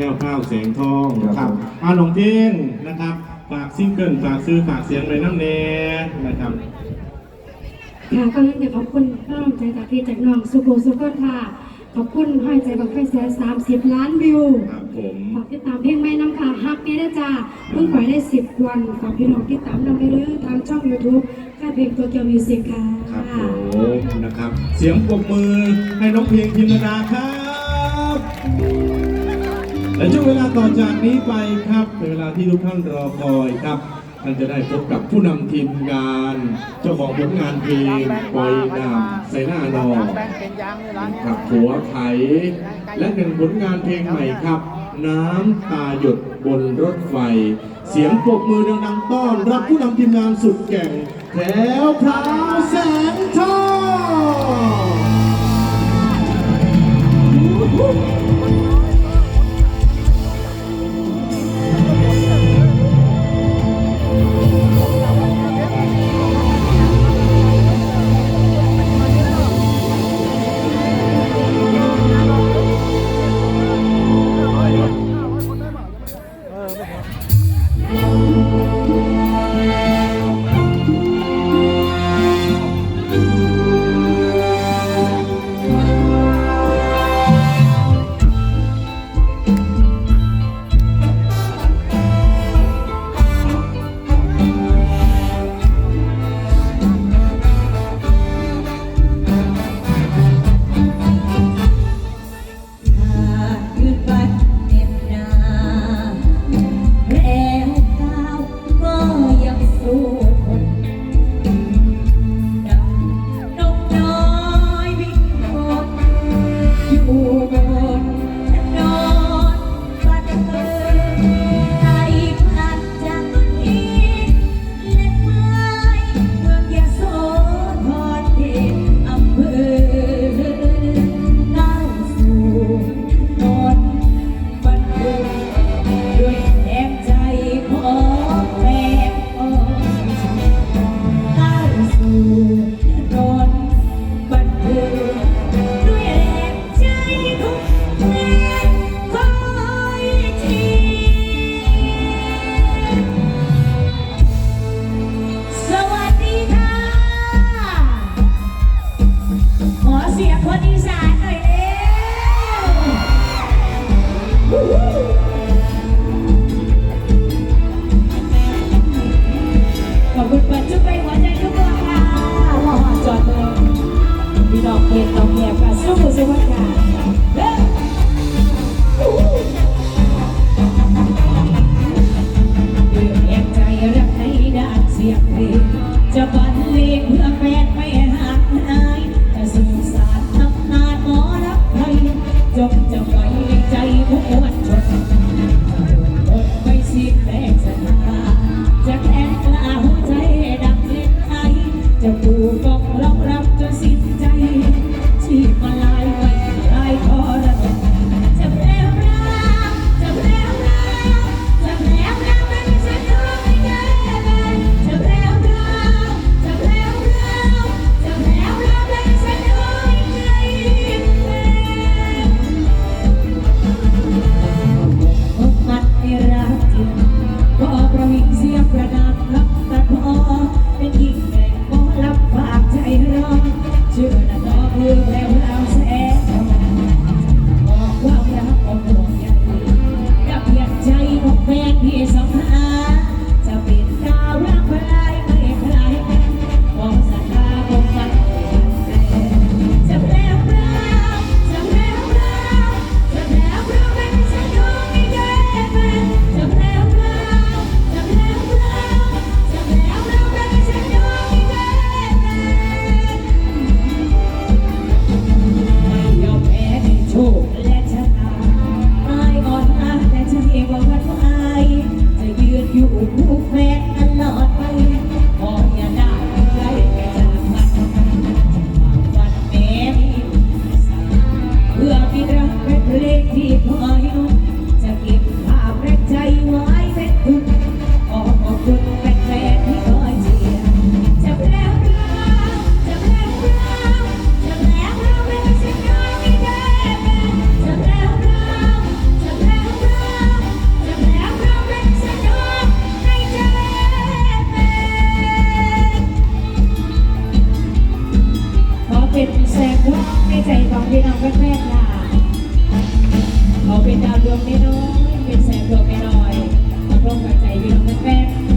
แก้วข้าวแสงทองครับครับอาหลวงเท่งนะครับฝากซิงเกิลฝากซื้อฝากเสียงไปน้ำเนนะครับค่ะก็ยังอยากขอบคุณกำลังใจจากพี่จากน้องสุโขสุขค่ะ ขอบคุณให้ใจบักไฟแสนสามสิบล้านวิวครับผมฝากติดตามเพลงแม่น้ำค่ะฮักนี้นะจ้าเพิ่งปล่อยได้สิบวันฝากพี่น้องติดตามนำไปเลยทางช่อง YouTube ค่ายเพลงตัวเกียวมิวสิกค่ะครับผมนะครับ เสียงปรบมือให้น้องเพลงพิมรดาครับ และช่วงเวลาต่อจากนี้ไปครับเวลาที่ทุกท่านรอคอยครับท่านจะได้พบกับผู้นำทีมงาน เจ้าของผลงานเพลงปล่อยนามใส่หน้านอแบ่งเป็นยางในร้านเนี้กับหัวไถและหนึ่งผลงานเพลงใหม่ครับ น้ำตาหยดบนรถไฟ เสียงปรบมือดังๆต้อน รับผู้นำทีมงานสุดแก่งแถวพร้าวแสงทอง chưa đợi có đó thương theo ใจของพี่น้องก็แม่ค่ะเขาเป็นดาวดวงน้อยเป็นแสงดวงน้อยร่วมกับใจพี่น้องแม่